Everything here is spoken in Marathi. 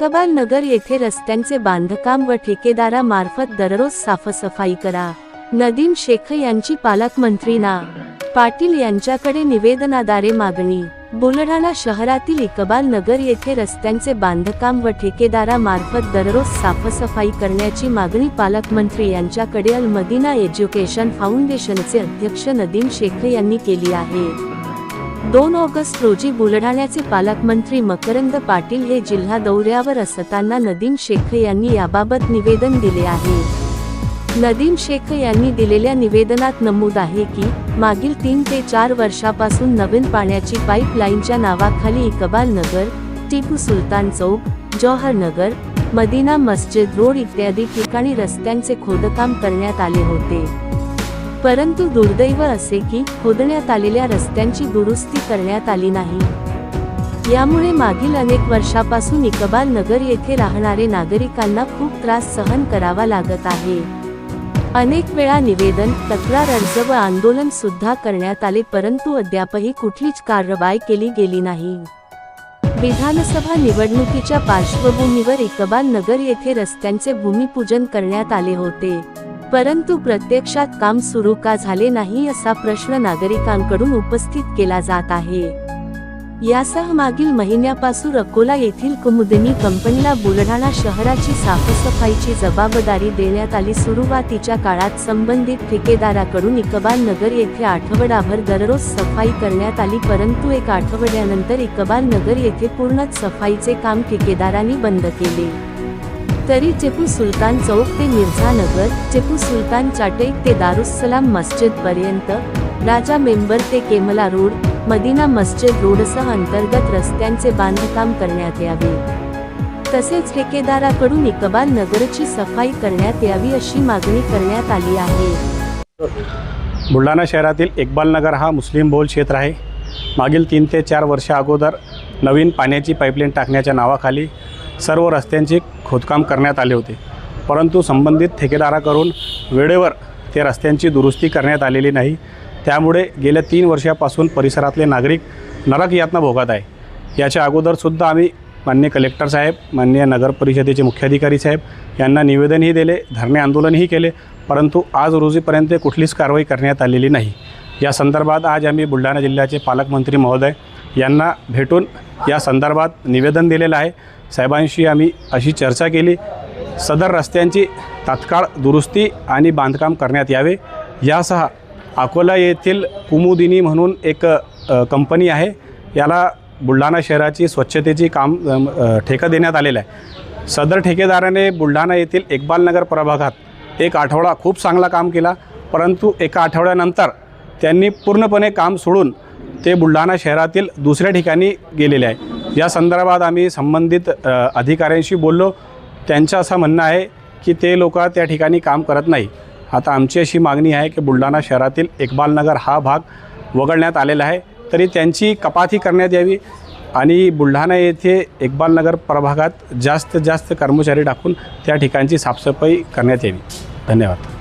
इकबाल नगर येथे रस्त्यांचे बांधकाम व ठेकेदारामार्फत दररोज साफसफाई करा. नदीम शेख यांची पालकमंत्री ना. पाटील यांच्याकडे निवेदनाद्वारे मागणी. बुलढाणा शहरातील इकबाल नगर येथे रस्त्यांचे बांधकाम व ठेकेदारामार्फत दररोज साफसफाई करण्याची मागणी पालकमंत्री यांच्याकडे अल मदिना एज्युकेशन फाउंडेशनचे अध्यक्ष नदीम शेख यांनी केली आहे. दोन ऑगस्ट रोजी बुलढाण्याचे पालकमंत्री मकरंद पाटील हे जिल्हा दौऱ्यावर असताना नदीम शेख यांनी याबाबत निवेदन दिले आहे. नदीम शेख यांनी दिलेल्या निवेदनात नमूद आहे की मागील तीन ते चार वर्षापासून नवीन पाण्याची पाईपलाईनच्या नावाखाली इकबाल नगर टिपू सुलतान चौक जौहर नगर मदिना मस्जिद रोड इत्यादी ठिकाणी रस्त्यांचे खोदकाम करण्यात आले होते. परंतु दुर्दैव असे की खोदण्यात आलेल्या रस्त्यांची दुरुस्ती करण्यात आली नाही. यामुळे मागील अनेक वर्षापासून इकबाल नगर येथे राहणारे नागरिकांना खूप त्रास सहन करावा लागत आहे. अनेक वेळा निवेदन तक्रार अर्ज व आंदोलन सुद्धा करण्यात आले परंतु अद्यापही कुठलीच कारवाई केली गेली नाही. विधानसभा निवडणुकीच्या पार्श्वभूमीवर इकबाल नगर येथे रस्त्यांचे भूमिपूजन करण्यात आले होते. परंतु प्रत्यक्षात काम सुरू का झाले नाही असा प्रश्न नागरिकांकडून उपस्थित केला जात आहे. यासह मागील महिन्यापासून अकोला येथील कुमुदिनी कंपनीला बुलढाणा शहराची साफसफाईची जबाबदारी देण्यात आली. सुरुवातीच्या काळात संबंधित ठेकेदाराकडून इकबाल नगर येथे आठवडाभर दररोज सफाई करण्यात आली परंतु एक आठवड्यानंतर इकबाल नगर येथे पूर्णच सफाईचे काम ठेकेदारांनी बंद केले. तरी चेपू सुलतान चौक ते मिर्झा नगर चेपू सुलतान चाटेक ते दारुसलाम मस्जिद पर्यंत राजा मेंबर ते केमला रोड मदिना मस्जिद रोडसह अंतर्गत रस्त्यांचे बांधकाम करण्यात यावे. तसेच ठेकेदाराकडून इकबाल नगरची सफाई करण्यात यावी अशी मागणी करण्यात आली आहे. बुलढाणा शहरातील इकबाल नगर हा मुस्लिम बहुल क्षेत्र आहे. मागील तीन ते चार वर्षा अगोदर नवीन पाण्याची पाईपलाईन टाकण्याच्या नावाखाली सर्व रस्त्यांचे खोदकाम करण्यात आले होते. परंतु संबंधित ठेकेदाराकडून वेळेवर ते रस्त्यांची दुरुस्ती करण्यात आलेली नाही. त्यामुळे गेल्या तीन वर्षापासून परिसरातले नागरिक नरक यातना भोगत आहे. याच्या अगोदरसुद्धा आम्ही मान्य कलेक्टर साहेब मान्य नगर परिषदेचे मुख्याधिकारी साहेब यांना निवेदनही दिले धरणे आंदोलनही केले परंतु आज रोजीपर्यंत कुठलीच कारवाई करण्यात आलेली नाही. या संदर्भात आज आम्ही बुलढाणा जिल्ह्याचे पालकमंत्री महोदय यांना भेटून या संदर्भात निवेदन दिलेलं आहे. साहेबांशी आम्ही अशी चर्चा केली. सदर रस्त्यांची तात्काळ दुरुस्ती आणि बांधकाम करण्यात यावे. यासह अकोला येथील कुमुदिनी म्हणून एक कंपनी आहे. याला बुलढाणा शहराची स्वच्छतेची काम ठेका देण्यात आलेलं आहे. सदर ठेकेदाराने बुलढाणा येथील इक्बाल नगर प्रभागात एक आठवडा खूप चांगला काम केला. परंतु एका आठवड्यानंतर त्यांनी पूर्णपणे काम सोडून ते बुलढाणा शहरातील दुसऱ्या ठिकाणी गेलेले आहे. या संदर्भात आम्ही संबंधित अधिकाऱ्यांशी बोललो. त्यांचं असं म्हणणं आहे की ते लोक त्या ठिकाणी काम करत नाही. आता आमची अशी मागणी आहे की बुलढाणा शहरातील इक्बालनगर हा भाग वगळण्यात आलेला आहे. तरी त्यांची कपाती करण्यात यावी आणि बुलढाणा येथे इक्बालनगर प्रभागात जास्त जास्त कर्मचारी टाकून त्या ठिकाणची साफसफाई करण्यात यावी. धन्यवाद.